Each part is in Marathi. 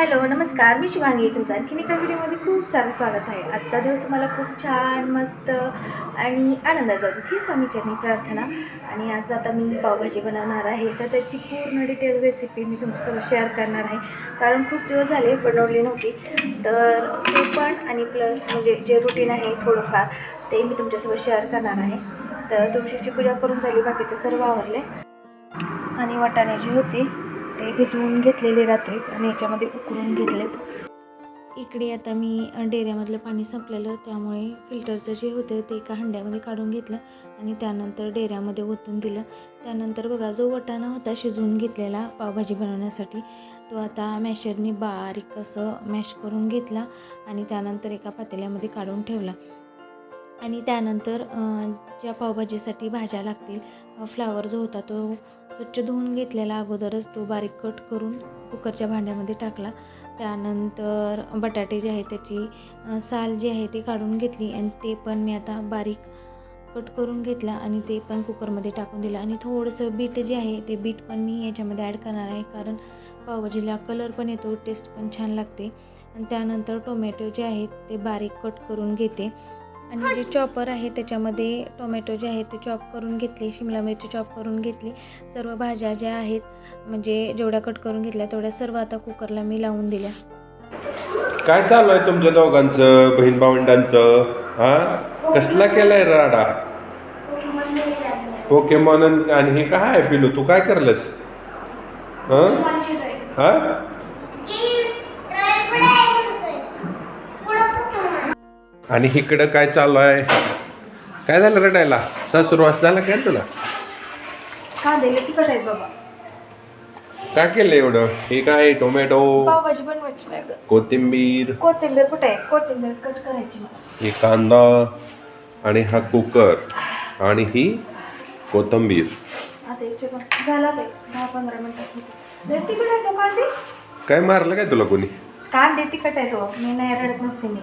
हॅलो नमस्कार. मी शिवांगी तुमचं आणखीन एका व्हिडिओमध्ये खूप सारं स्वागत आहे. आजचा दिवस मला खूप छान मस्त आणि आनंदात जातो ही स्वामीचरणी प्रार्थना. आणि आज आता मी पावभाजी बनवणार आहे. तर त्याची पूर्ण डिटेल रेसिपी मी तुमच्यासोबत शेअर करणार आहे. कारण खूप दिवस झाले बनवली नव्हती. तर ते पण आणि प्लस म्हणजे जे रुटीन आहे थोडंफार ते मी तुमच्यासोबत शेअर करणार आहे. तर तुळशीची पूजा करून झाली. बाकीचे सर्व आवरले. आणि वाटाण्याची होती. ते भिजवून घेतलेले रात्रीच आणि याच्यामध्ये उकळून घेतलेत. इकडे आता मी डेऱ्यामधलं पाणी संपलेलं त्यामुळे फिल्टरचं जे होतं ते एका हंड्यामध्ये काढून घेतलं आणि त्यानंतर डेऱ्यामध्ये ओतून दिलं. त्यानंतर बघा जो वटाणा होता शिजवून घेतलेला पावभाजी बनवण्यासाठी तो आता मॅशरनी बारीक असं मॅश करून घेतला आणि त्यानंतर एका पातेल्यामध्ये काढून ठेवला. आणि त्यानंतर ज्या पावभाजीसाठी भाज्या लागतील फ्लावर जो होता तो स्वच्छ धुवून घेतलेला अगोदरच तो बारीक कट करून कुकरच्या भांड्यामध्ये टाकला. त्यानंतर बटाटे जे आहे त्याची साल जी आहे ती काढून घेतली आणि ते पण मी आता बारीक कट करून घेतला आणि ते पण कुकरमध्ये टाकून दिलं. आणि थोडंसं बीट जे आहे ते बीट पण मी याच्यामध्ये ॲड करणार आहे कारण पावभाजीला कलर पण येतो टेस्ट पण छान लागते. आणि त्यानंतर टोमॅटो जे आहेत ते बारीक कट करून घेते. आणि जे चॉपर आहे त्याच्यामध्ये टोमॅटो जे आहे ते चॉप करून घेतले शिमला मिरची चॉप करून घेतली. सर्व भाज्या ज्या आहेत म्हणजे जेवढ्या कट करून घेतल्या तेवढ्या सर्व आता कुकरला मी लावून दिल्या. काय चालू आहे तुमच्या दोघांचं बहीण भावंडांचं? हा? कसला केलाय राडा? ओके म्हणून आणि हे काय पिलू? तू काय करलंस? हं? हा? आणि इकडं काय चालू आहे? काय झालं रडायला? सासुरवास झाला काय तुला? काय केलं एवढं? हे काय टोमॅटो. कोथिंबीर? कोथिंबीर कोथिंबीर कट करायची हे कांदा आणि हा कुकर आणि ही कोथिंबीर. काय मारलं काय तुला कोणी? कांदे तिखट आहे तो. मी नाही रडत नसते मी.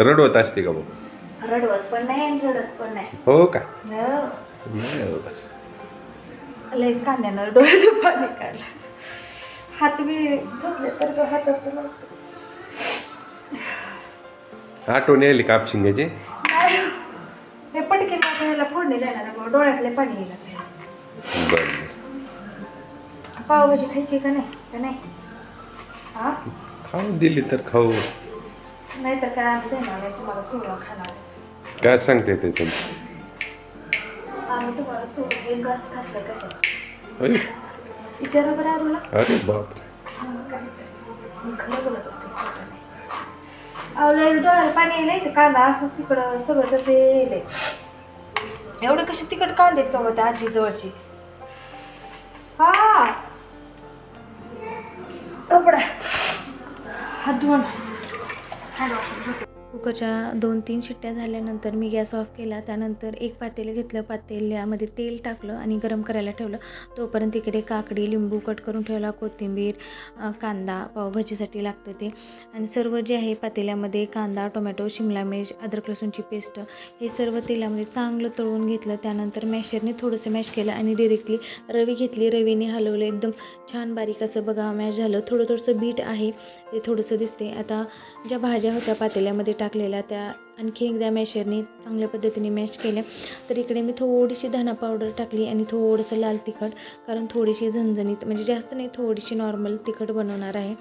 रडवत असते का मग रडवत पण नाही आणि रडत पण नाही हो का हो. नाही रडवत. लयच कांद्यानं डोळ्याचं पाणी काढलं हात बी धुतले तर तो हाताचं लागतं. आठवण यायली कापशिंग्याची नाही. हे पटकन आपल्याला फोडणी देणार आहे, डोळ्यातले पाणी येईल. बरं पावभाजी खायची का नाही का नाही हा खाऊ दिली तर खाऊ नाहीतर काय आम्ही देणार नाही तुम्हाला सोडून खाणार. काय सांगते त्याचं आम्ही तुम्हाला सोडून एक घास खातलाय कशात अरे. विचारा बरं आम्हाला. अरे बाप मी खरं बोलत असते खोटं. नाही अहो लय डोळ्याला पाणी येईल इथं कांदा इकडं सगळं तसं येईल एवढे कसे तिकट कांदे आहेत का मग त्या आजी जवळची? हा. कपडा. हात धुवून 那种什么的 कुकरच्या दोन तीन शिट्ट्या झाल्यानंतर मी गॅस ऑफ केला. त्यानंतर एक पातेलं घेतलं. पातेल्यामध्ये तेल टाकलं आणि गरम करायला ठेवलं. तोपर्यंत इकडे काकडी लिंबू कट करून ठेवला. कोथिंबीर कांदा पावभाजीसाठी लागतं ते. आणि सर्व जे आहे पातेल्यामध्ये कांदा टोमॅटो शिमला मिर्च अद्रक लसूणची पेस्ट हे सर्व तेलामध्ये चांगलं तळून घेतलं. त्यानंतर मॅशरने थोडंसं मॅश केलं आणि डिरेक्टली रवी घेतली. रवीने हलवलं. एकदम छान बारीक असं बघा मॅश झालं. थोडं थोडंसं बीट आहे ते थोडंसं दिसते. आता ज्या भाज्या होत्या पातेल्यामध्ये टाक टाकलेल्या त्या आणखी एकदा मॅशरने चांगल्या पद्धतीने मॅश केल्या. तर इकडे मी थोडीशी धना पावडर टाकली आणि थोडंसं लाल तिखट कारण थोडीशी झणझणीत म्हणजे जास्त नाही थोडीशी नॉर्मल तिखट बनवणार आहे.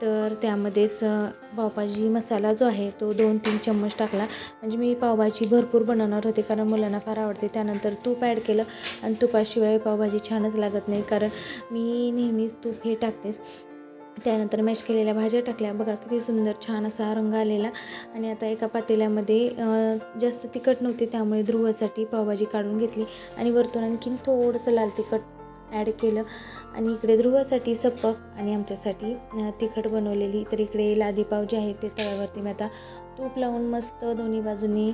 तर त्यामध्येच पावभाजी मसाला जो आहे तो दोन तीन चम्मच टाकला. म्हणजे मी पावभाजी भरपूर बनवणार होते कारण मुलांना फार आवडते. त्यानंतर तूप ॲड केलं आणि तुपाशिवाय पावभाजी छानच लागत नाही कारण मी नेहमीच तूप हे टाकतेच. त्यानंतर मॅश केलेल्या भाज्या टाकल्या. बघा किती सुंदर छान असा रंग आलेला. आणि आता एका पातेल्यामध्ये जास्त तिखट नव्हते त्यामुळे ध्रुवासाठी पावभाजी काढून घेतली. आणि वरतून आणखीन थोडंसं लाल तिखट ॲड केलं. आणि इकडे ध्रुवासाठी सपक आणि आमच्यासाठी तिखट बनवलेली. तर इकडे लादी पाव जे आहे ते तव्यावरती मी आता तूप लावून मस्त दोन्ही बाजूनी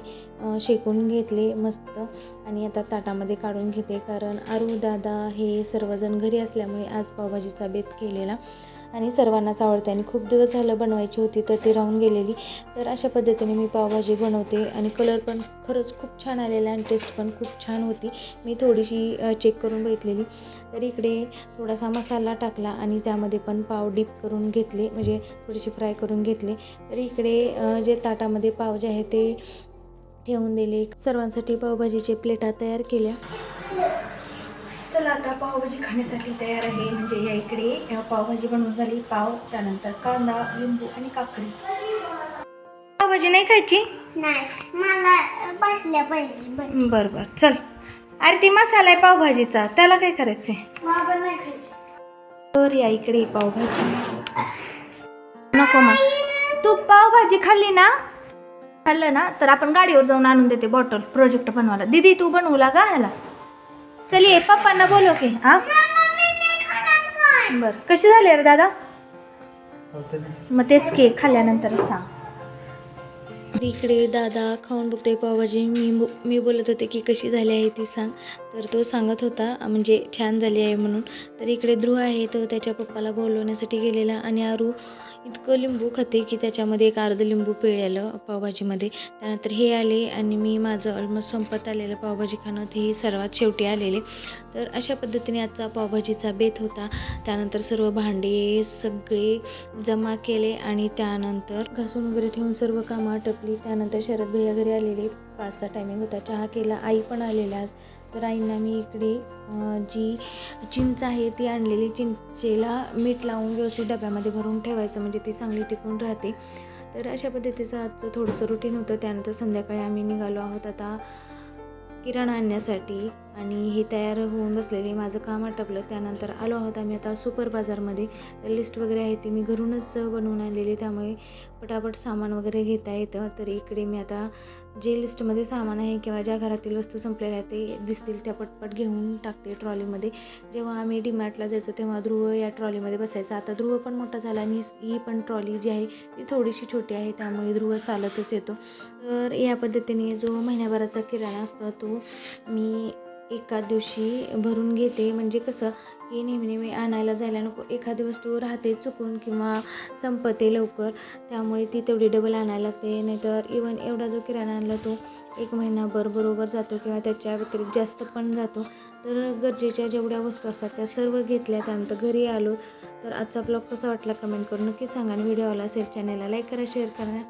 शेकून घेतले मस्त. आणि आता ताटामध्ये काढून घेते कारण आरू दादा हे सर्वजण घरी असल्यामुळे आज पावभाजीचा बेत केलेला. आणि सर्वांनाच आवडते आणि खूप दिवस झालं बनवायची होती तर ती राहून गेलेली. तर अशा पद्धतीने मी पावभाजी बनवते आणि कलर पण खरंच खूप छान आलेला आणि टेस्ट पण खूप छान होती. मी थोडीशी चेक करून बघितलेली. तर इकडे थोडासा मसाला टाकला आणि त्यामध्ये पण पाव डीप करून घेतले म्हणजे थोडीशी फ्राय करून घेतले. तर इकडे जे ता ताटामध्ये पाव जे आहे ते ठेवून दिले. सर्वांसाठी पावभाजीचे प्लेटा तयार केल्या. चला आता पावभाजी खाण्यासाठी तयार आहे. म्हणजे या इकडे पावभाजी बनवून झाली पाव त्यानंतर कांदा लिंबू आणि काकडी. पावभाजी नाही खायची? नाही मला बाटल्या पाहिजे. बाटल्या. बरं बरं चल. अरे ती मसाला आहे पावभाजीचा. त्याला काय नाही खायची. तर या इकडे पावभाजी. नको मग. तू पावभाजी खाल्ली ना? खाल्लं ना तर आपण गाडीवर जाऊन आणून देते बॉटल प्रोजेक्ट बनवायला. दीदी तू बनवू लागा ह्याला. चल ये पप्पांना बोलव की हा? बरं कशी झाली रे दादा? मग तेच की खाल्ल्यानंतर सांग. इकडे दादा खाऊन बघतोय पावभाजी. मी बो- मी बोलत होते की कशी झाली आहे ती सांग. तर तो सांगत होता म्हणजे छान झाली आहे म्हणून. तर इकडे ध्रुव आहे तो त्याच्या पप्पाला बोलवण्यासाठी गेलेला आणि आरू इतकं लिंबू खाते की त्याच्यामध्ये एक अर्ध लिंबू पिळलेलं पावभाजीमध्ये. त्यानंतर हे आले आणि मी माझं ऑलमोस्ट संपत आलेलं पावभाजी खाणं ते सर्वात शेवटी आलेले. तर अशा पद्धतीने आजचा पावभाजीचा बेत होता. त्यानंतर सर्व भांडे सगळे जमा केले आणि त्यानंतर घासून वगैरे ठेवून सर्व कामं आटपली. त्यानंतर शरद भैया घरी आलेले. पाचचा टायमिंग होता. चहा केला. आई पण आलेल्या तर आईंना मी इकडे जी चिंच आहे ती आणलेली. चिंचेला मीठ लावून व्यवस्थित डब्यामध्ये भरून ठेवायचं. म्हणजे ती चांगली टिकून राहते. तर अशा पद्धतीचं आजचं थोडंसं रुटीन होतं. त्यानंतर संध्याकाळी आम्ही निघालो आहोत आता किराणा आणण्यासाठी. आणि हे तयार होऊन बसलेले माझं काम आटपलं. त्यानंतर आलो आहोत आम्ही आता सुपर बाजारमध्ये. लिस्ट वगैरे आहे ती मी घरूनच बनवून आणलेली त्यामुळे पटापट सामान वगैरे घेता येतं. तर इकडे मी आता जे लिस्टमध्ये सामान आहे किंवा ज्या घरातील वस्तू संपलेल्या आहेत ते दिसतील त्या पटपट घेऊन टाकते ट्रॉलीमध्ये. जेव्हा आम्ही डीमार्टला जायचो तेव्हा ध्रुव या ट्रॉलीमध्ये बसायचा. आता ध्रुव पण मोठा झाला आणि ही पण ट्रॉली जी आहे ती थोडीशी छोटी आहे त्यामुळे ध्रुव चालतच येतो. तर या पद्धतीने जो महिन्याभराचा किराणा असतो तो मी एका दिवशी भरून घेते. म्हणजे कसं की नेहमी नेहमी आणायला जायला नको. एखादी वस्तू राहते चुकून किंवा संपते लवकर त्यामुळे ती तेवढी डबल आणायला लागते. नाहीतर इवन एवढा जो किराणा आणला तो एक महिनाभर बरोबर जातो किंवा त्याच्या व्यतिरिक्त जास्त पण जातो. तर गरजेच्या जेवढ्या वस्तू असतात त्या सर्व घेतल्या त्यानंतर घरी आलो तर आजचा ब्लॉग कसा वाटला कमेंट करून नक्की सांगा आणि व्हिडिओ आला असेल चॅनलला लाईक करा शेअर करा.